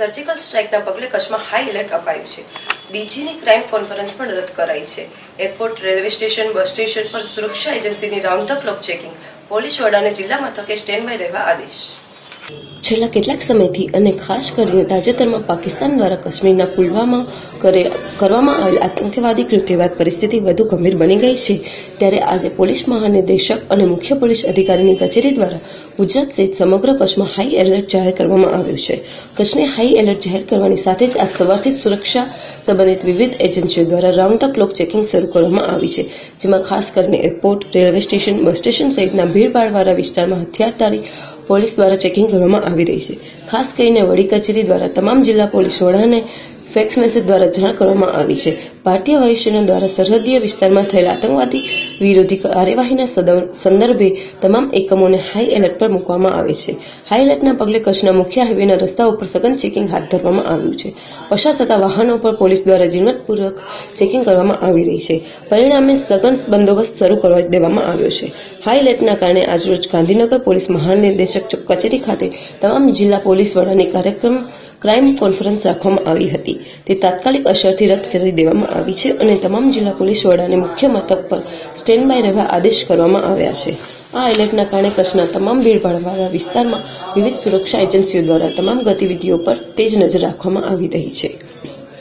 Surgical સ્ટ્રાઇકના પગલે કચ્છમાં high alert અપાયું છે. ડીજીની ક્રાઇમ કોન્ફરન્સ પણ રદ કરાઈ છે. Airport railway station bus station પર સુરક્ષા એજન્સીની round the clock checking police વડાને જિલ્લા મથકે સ્ટેન્ડ બાય રહેવા આદેશ. છેલ્લા કેટલાક સમયથી અને ખાસ કરીને તાજેતરમાં પાકિસ્તાન દ્વારા કાશ્મીરના પુલવામા કરે કરવામાં આવેલ આતંકવાદી કૃત્ય બાદ પરિસ્થિતિ વધુ ગંભીર બની ગઈ છે. ત્યારે આજે પોલીસ મહાનિદેશક અને મુખ્ય પોલીસ અધિકારીની કચેરી દ્વારા ગુજરાત સહિત સમગ્ર કચ્છમાં હાઈ એલર્ટ જાહેર કરવામાં આવ્યું છે. કચ્છને હાઈ એલર્ટ જાહેર કરવાની સાથે જ આજ સવારથી સુરક્ષા સંબંધિત વિવિધ એજન્સીઓ દ્વારા રાઉન્ડ ધ ક્લોક ચેકિંગ શરૂ કરવામાં આવી છે. જેમાં ખાસ કરીને airport, railway station, bus station સહિતના ભીડભાડવાળા વિસ્તારમાં હથિયારધારી પોલીસ દ્વારા ચેકિંગ કરવામાં આવી રહી છે. ખાસ કરીને વડી કચેરી દ્વારા તમામ જિલ્લા પોલીસ વડાને ફેક્સ મેસેજ દ્વારા જાણ કરવામાં આવી છે. ભારતીય વાયુસેના દ્વારા સરહદીય વિસ્તારમાં થયેલા આતંકવાદી વિરોધી કાર્યવાહીના સદ- સંદર્ભે તમામ એકમોને હાઈ એલર્ટ પર મૂકવામાં આવે છે. હાઈ એલર્ટના પગલે કચ્છના મુખ્ય હાઈવેના રસ્તા ઉપર સઘન ચેકિંગ હાથ ધરવામાં આવ્યું છે. પસાર થતા વાહનો પર પોલીસ દ્વારા ઝીણવટપૂર્વક ચેકિંગ કરવામાં આવી રહી છે. પરિણામે સઘન બંદોબસ્ત શરૂ કરવા દેવામાં આવ્યો છે. હાઈ એલર્ટના કારણે આજરોજ ગાંધીનગર પોલીસ મહાનિર્દેશક કચેરી ખાતે તમામ જિલ્લા પોલીસ વડાની કાર્યક્રમ ક્રાઇમ કોન્ફરન્સ રાખવામાં આવી હતી. તે તાત્કાલિક અસરથી રદ કરી દેવામાં આવી છે અને તમામ જિલ્લા પોલીસ વડાને મુખ્ય મથક પર સ્ટેન્ડ બાય રહેવા આદેશ કરવામાં આવ્યા છે. આ એલર્ટના કારણે કચ્છના તમામ ભીડભાડવાળા વિસ્તારમાં વિવિધ સુરક્ષા એજન્સીઓ દ્વારા તમામ ગતિવિધિઓ પર તેજ નજર રાખવામાં આવી રહી છે.